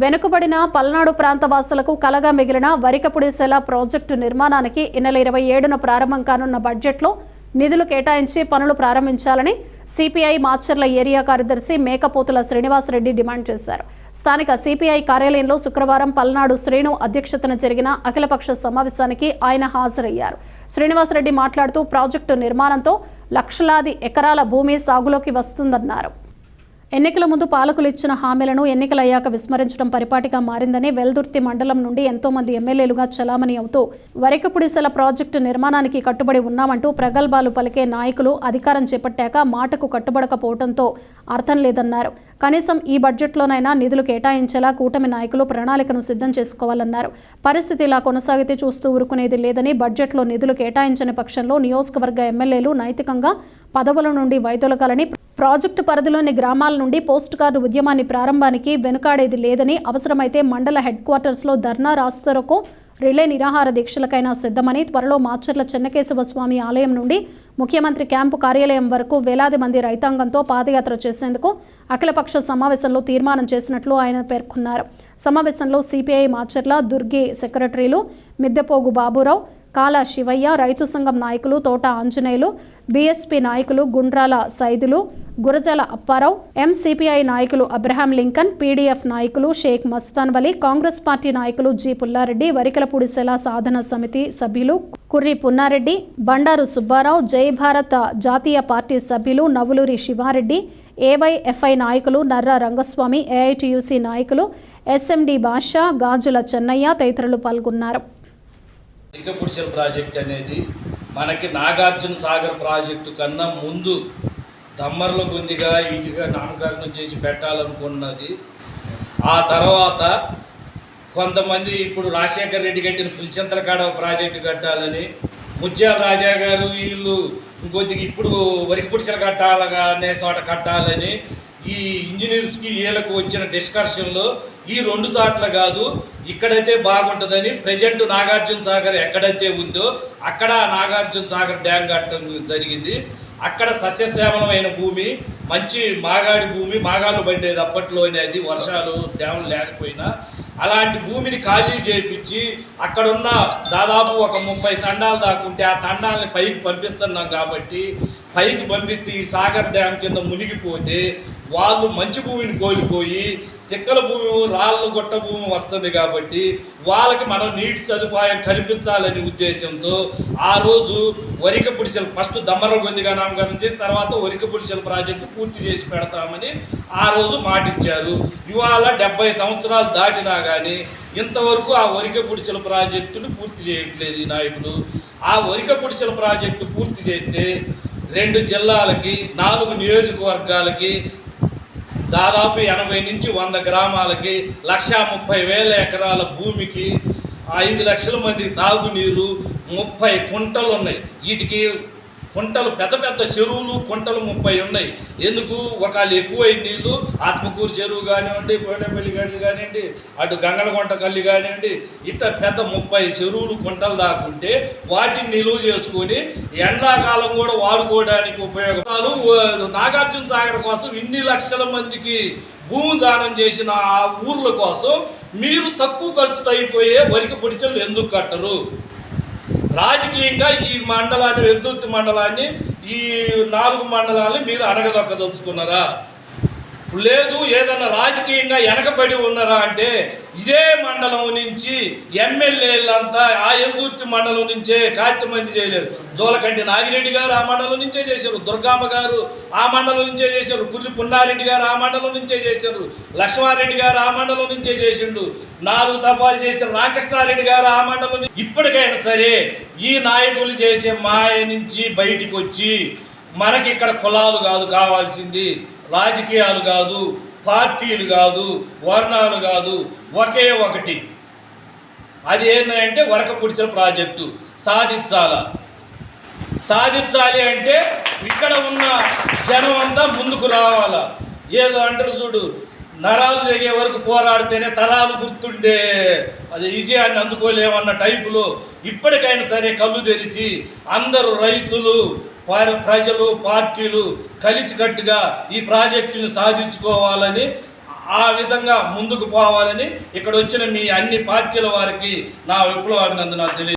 వెనుకబడిన పల్నాడు ప్రాంత వాసులకు కలగా మిగిలిన వరికపుడిసెల ప్రాజెక్టు నిర్మాణానికి ఈ నెల ఇరవై ఏడున ప్రారంభం కానున్న బడ్జెట్లో నిధులు కేటాయించి పనులు ప్రారంభించాలని సిపిఐ మాచర్ల ఏరియా కార్యదర్శి మేకపోతుల శ్రీనివాసరెడ్డి డిమాండ్ చేశారు. స్థానిక సిపిఐ కార్యాలయంలో శుక్రవారం పల్నాడు శ్రేణు అధ్యక్షతన జరిగిన అఖిలపక్ష సమావేశానికి ఆయన హాజరయ్యారు. శ్రీనివాసరెడ్డి మాట్లాడుతూ ప్రాజెక్టు నిర్మాణంతో లక్షలాది ఎకరాల భూమి సాగులోకి వస్తుందన్నారు. ఎన్నికల ముందు పాలకులు ఇచ్చిన హామీలను ఎన్నికలయ్యాక విస్మరించడం పరిపాటిగా మారిందని వెల్దుర్తి మండలం నుండి ఎంతో మంది ఎమ్మెల్యేలుగా చలామణి అవుతూ వరికపుడిసెల ప్రాజెక్టు నిర్మాణానికి కట్టుబడి ఉన్నామంటూ ప్రగల్భాలు పలికే నాయకులు అధికారం చేపట్టాక మాటకు కట్టుబడకపోవడంతో అర్థం లేదన్నారు. కనీసం ఈ బడ్జెట్లోనైనా నిధులు కేటాయించేలా కూటమి నాయకులు ప్రణాళికను సిద్ధం చేసుకోవాలన్నారు. పరిస్థితి ఇలా కొనసాగితే చూస్తూ ఊరుకునేది లేదని బడ్జెట్లో నిధులు కేటాయించని పక్షంలో నియోజకవర్గ ఎమ్మెల్యేలు నైతికంగా పదవుల నుండి వైదొలగాలని ప్రాజెక్టు పరిధిలోని గ్రామాల నుండి పోస్ట్ కార్డు ఉద్యమాన్ని ప్రారంభానికి వెనుకాడేది లేదని అవసరమైతే మండల హెడ్ క్వార్టర్స్లో ధర్నా రాస్తరకు రిలే నిరాహార దీక్షలకైనా సిద్ధమని త్వరలో మాచర్ల చెన్నకేశవ స్వామి ఆలయం నుండి ముఖ్యమంత్రి క్యాంపు కార్యాలయం వరకు వేలాది మంది రైతాంగంతో పాదయాత్ర చేసేందుకు అఖిలపక్ష సమావేశంలో తీర్మానం చేసినట్లు ఆయన పేర్కొన్నారు. సమావేశంలో సిపిఐ మాచర్ల దుర్గి సెక్రటరీలు మిద్దెపోగు బాబురావు కాల శివయ్య రైతు సంఘం నాయకులు తోట ఆంజనేయులు బీఎస్పీ నాయకులు గుండ్రాల సైదులు గురజాల అప్పారావు ఎంసీపీఐ నాయకులు అబ్రహాం లింకన్ పీడీఎఫ్ నాయకులు షేక్ మస్తాన్ వలీ కాంగ్రెస్ పార్టీ నాయకులు జి పుల్లారెడ్డి వరికలపూడిసెల సాధన సమితి సభ్యులు కుర్రి పున్నారెడ్డి బండారు సుబ్బారావు జై భారత జాతీయ పార్టీ సభ్యులు నవులూరి శివారెడ్డి ఏవైఎఫ్ఐ నాయకులు నర్రా రంగస్వామి ఏఐటియుసి నాయకులు ఎస్ఎండి బాషా గాజుల చెన్నయ్య తదితరులు పాల్గొన్నారు. లింగపుడిసెల ప్రాజెక్ట్ అనేది మనకి నాగార్జున సాగర్ ప్రాజెక్టు కన్నా ముందు దమ్మర్ల గుందిగా ఇటుగా నామకరణం చేసి పెట్టాలనుకున్నది. ఆ తర్వాత కొంతమంది ఇప్పుడు రాజశేఖర రెడ్డి కట్టిన పులిచింతలకాడ ప్రాజెక్టు కట్టాలని ముత్యాల రాజా గారు వీళ్ళు ఇంకొద్దిగా ఇప్పుడు వరికిపుడిసెల కట్టాలగా అనే చోట కట్టాలని ఈ ఇంజనీర్స్కి వీళ్ళకు వచ్చిన డిస్కషన్లో ఈ రెండు చోట్ల కాదు ఇక్కడైతే బాగుంటుందని ప్రజెంట్ నాగార్జున సాగర్ ఎక్కడైతే ఉందో అక్కడ నాగార్జున సాగర్ డ్యామ్ కట్టడం జరిగింది. అక్కడ సస్యశ్యామలమైన భూమి మంచి మాగాడి భూమి మాగాలు పండేది అప్పట్లోనే అది వర్షాలు డ్యాములు లేకపోయినా. అలాంటి భూమిని ఖాళీ చేయించి అక్కడున్న దాదాపు ఒక ముప్పై తండాలు దాకుంటే ఆ తండాలని పైకి పంపిస్తున్నాం కాబట్టి పైకి పంపిస్తే ఈ సాగర్ డ్యామ్ కింద మునిగిపోతే వాళ్ళు మంచి భూమిని కోల్పోయి చిక్కల భూమి రాళ్ళు గొట్ట భూమి వస్తుంది కాబట్టి వాళ్ళకి మనం నీటి సదుపాయం కల్పించాలనే ఉద్దేశంతో ఆ రోజు వరిక పుడిసెలు ఫస్ట్ దమ్మరం గొందిగా నామకరణం చేసి తర్వాత వరిక పుడిసెల ప్రాజెక్టు పూర్తి చేసి పెడతామని ఆ రోజు మాటిచ్చారు. ఇవాళ డెబ్బై సంవత్సరాలు దాటినా కానీ ఇంతవరకు ఆ వరిక పుడిసెల ప్రాజెక్టును పూర్తి చేయట్లేదు ఈ నాయకులు ఆ వరిక పుడిసెల ప్రాజెక్టు పూర్తి చేస్తే రెండు జిల్లాలకి నాలుగు నియోజకవర్గాలకి దాదాపు ఎనభై నుంచి వంద గ్రామాలకి లక్షా ముప్పై వేల ఎకరాల భూమికి ఐదు లక్షల మంది తాగునీరు ముప్పై కుంటలు ఉన్నాయి వీటికి కుంటలు పెద్ద పెద్ద చెరువులు కుంటలు ముప్పై ఉన్నాయి. ఎందుకు? ఒకళ్ళు ఎక్కువ నీళ్ళు ఆత్మకూరు చెరువు కానివ్వండి కోటపల్లి గడి కానివ్వండి అటు గంగనకొంట కల్లి కానివ్వండి ఇట్లా పెద్ద ముప్పై చెరువులు కుంటలు దాకుంటే వాటిని నిలువ చేసుకొని ఎండాకాలం కూడా వాడుకోవడానికి ఉపయోగాలు నాగార్జున సాగర్ కోసం ఇన్ని లక్షల మందికి భూమి దానం చేసిన ఆ ఊర్ల కోసం మీరు తక్కువ ఖర్చుతో అయిపోయే వరికి పొడిచలు ఎందుకు కట్టరు? రాజకీయంగా ఈ మండలాన్ని వెల్దుర్తి మండలాన్ని ఈ నాలుగు మండలాన్ని మీరు అనగదొక్కదలుచుకున్నారా లేదు ఏదన్నా రాజకీయంగా వెనకబడి ఉన్నారా అంటే ఇదే మండలం నుంచి ఎమ్మెల్యేలంతా ఆ ఎల్దుర్తి మండలం నుంచే కాతి మంది చేయలేరు. జోలకంటి నాగిరెడ్డి గారు ఆ మండలం నుంచే చేశారు. దుర్గామ్మ గారు ఆ మండలం నుంచే చేశారు. కుల్లి పున్నారెడ్డి గారు ఆ మండలం నుంచే చేశారు. లక్ష్మారెడ్డి గారు ఆ మండలం నుంచే చేసిండు. నాలుగు తపాలు చేసిన రామకృష్ణారెడ్డి గారు ఆ మండలం ఇప్పటికైనా సరే ఈ నాయకులు చేసే మాయ నుంచి బయటికి వచ్చి మనకి ఇక్కడ కులాలు కాదు కావాల్సింది రాజకీయాలు కాదు పార్టీలు కాదు వర్ణాలు కాదు ఒకే ఒకటి. అది ఏంటంటే వరకపుడిచిన ప్రాజెక్టు. సాధించాల? సాధించాలి అంటే ఇక్కడ ఉన్న జనం అంతా ముందుకు రావాలా? ఏదో అంటారు చూడు నరాలు తెగే వరకు పోరాడితేనే తరాలు గుర్తుండే. అది విజయాన్ని అందుకోలేమన్న టైపులో ఇప్పటికైనా సరే కళ్ళు తెరిచి అందరూ రైతులు ప్రజలు పార్టీలు కలిసికట్టుగా ఈ ప్రాజెక్టుని సాధించుకోవాలని ఆ విధంగా ముందుకు పోవాలని ఇక్కడ వచ్చిన మీ అన్ని పార్టీల వారికి నా విప్లవాభినందనాలు తెలియ